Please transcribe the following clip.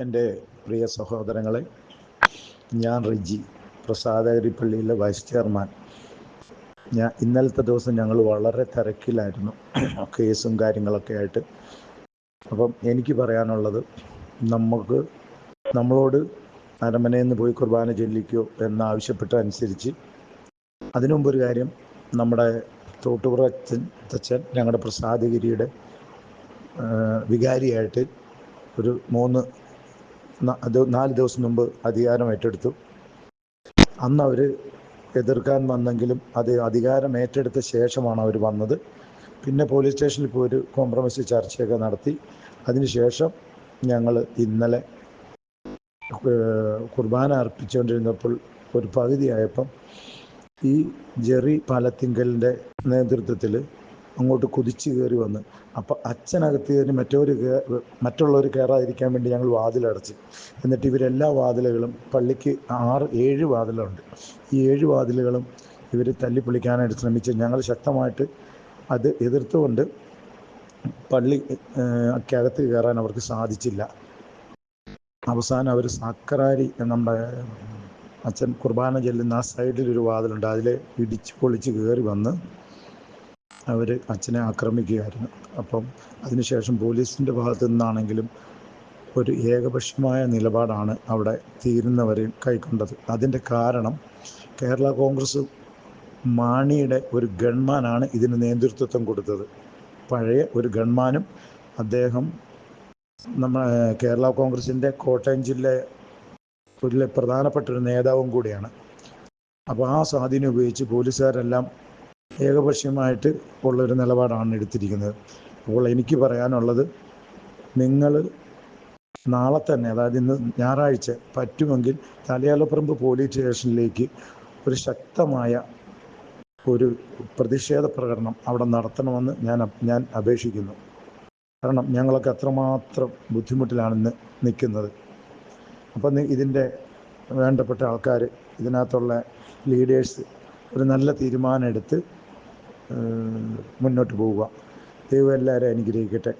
എന്റെ പ്രിയ സഹോദരങ്ങളെ ഞാൻ റിജി പ്രസാദകരിപ്പള്ളിയിലെ വൈസ് ചെയർമാൻ. ഞാൻ ഇന്നലത്തെ ദിവസം ഞങ്ങൾ വളരെ തിരക്കിലായിരുന്നു കേസും കാര്യങ്ങളൊക്കെ ആയിട്ട്. അപ്പം എനിക്ക് പറയാനുള്ളത് നമുക്ക് നമ്മളോട് അരമനയിൽ നിന്ന് പോയി കുർബാന ചൊല്ലിക്കോ എന്നാവശ്യപ്പെട്ട അനുസരിച്ച് അതിനു മുമ്പ് ഒരു കാര്യം നമ്മുടെ തോട്ടുപുറ അച്ഛൻ ഞങ്ങളുടെ പ്രസാദഗിരിയുടെ വികാരിയായിട്ട് ഒരു മൂന്ന് നാല് ദിവസം മുമ്പ് അധികാരം ഏറ്റെടുത്തു. അന്ന് അവർ എതിർക്കാൻ വന്നെങ്കിലും അത് അധികാരം ഏറ്റെടുത്ത ശേഷമാണ് അവർ വന്നത്. പിന്നെ പോലീസ് സ്റ്റേഷനിൽ പോയി ഒരു കോംപ്രമൈസ് ചർച്ചയൊക്കെ നടത്തി. അതിനുശേഷം ഞങ്ങൾ ഇന്നലെ കുർബാന അർപ്പിച്ചുകൊണ്ടിരുന്നപ്പോൾ ഒരു പകുതിയായപ്പം ഈ ജെറി പാലത്തിങ്കലിന്റെ നേതൃത്വത്തിൽ അങ്ങോട്ട് കുതിച്ചു കയറി വന്ന്. അപ്പം അച്ഛനകത്ത് കയറി മറ്റൊരു മറ്റുള്ളവർ കയറാതിരിക്കാൻ വേണ്ടി ഞങ്ങൾ വാതിലടച്ച്. എന്നിട്ട് ഇവരെല്ലാ വാതിലുകളും പള്ളിക്ക് ആറ് ഏഴ് വാതിലുണ്ട്. ഈ ഏഴ് വാതിലുകളും ഇവർ തല്ലിപ്പൊളിക്കാനായിട്ട് ശ്രമിച്ച് ഞങ്ങൾ ശക്തമായിട്ട് അത് എതിർത്തുകൊണ്ട് പള്ളി അക്കകത്ത് കയറാൻ അവർക്ക് സാധിച്ചില്ല. അവസാനം അവർ സാക്കറാരി നമ്മുടെ അച്ഛൻ കുർബാന ചെല്ലുന്ന ആ സൈഡിലൊരു വാതിലുണ്ട്. അതിൽ ഇടിച്ച് പൊളിച്ച് കയറി വന്ന് അവർ അച്ഛനെ ആക്രമിക്കുകയായിരുന്നു. അപ്പം അതിനുശേഷം പോലീസിന്റെ ഭാഗത്തു നിന്നാണെങ്കിലും ഒരു ഏകപക്ഷീയമായ നിലപാടാണ് അവിടെ തീരുന്നവരെയും കൈക്കൊണ്ടത്. അതിന്റെ കാരണം കേരള കോൺഗ്രസ് മാണിയുടെ ഒരു ഗൺമാനാണ് ഇതിന് നേതൃത്വം കൊടുത്തത്. പഴയ ഒരു ഗൺമാനും അദ്ദേഹം നമ്മ കേരള കോൺഗ്രസിന്റെ കോട്ടയം ജില്ലയിലെ പ്രധാനപ്പെട്ട ഒരു നേതാവും കൂടിയാണ്. അപ്പോൾ ആ സ്വാധീനം ഉപയോഗിച്ച് പോലീസുകാരെല്ലാം ഏകപക്ഷീയമായിട്ട് ഉള്ളൊരു നിലപാടാണ് എടുത്തിരിക്കുന്നത്. അപ്പോൾ എനിക്ക് പറയാനുള്ളത് നിങ്ങൾ നാളെ തന്നെ അതായത് ഇന്ന് ഞായറാഴ്ച പറ്റുമെങ്കിൽ തലയാലപ്പറമ്പ് പോലീസ് സ്റ്റേഷനിലേക്ക് ഒരു ശക്തമായ ഒരു പ്രതിഷേധ പ്രകടനം അവിടെ നടത്തണമെന്ന് ഞാൻ ഞാൻ അപേക്ഷിക്കുന്നു. കാരണം ഞങ്ങളൊക്കെ അത്രമാത്രം ബുദ്ധിമുട്ടിലാണ് ഇന്ന് നിൽക്കുന്നത്. അപ്പം ഇതിന്റെ വേണ്ടപ്പെട്ട ആൾക്കാർ ഇതിനകത്തുള്ള ലീഡേഴ്സ് ഒരു നല്ല തീരുമാനം എടുത്ത് മുന്നോട്ട് പോവുക. ദൈവം എല്ലാവരെയും അനുഗ്രഹിക്കട്ടെ.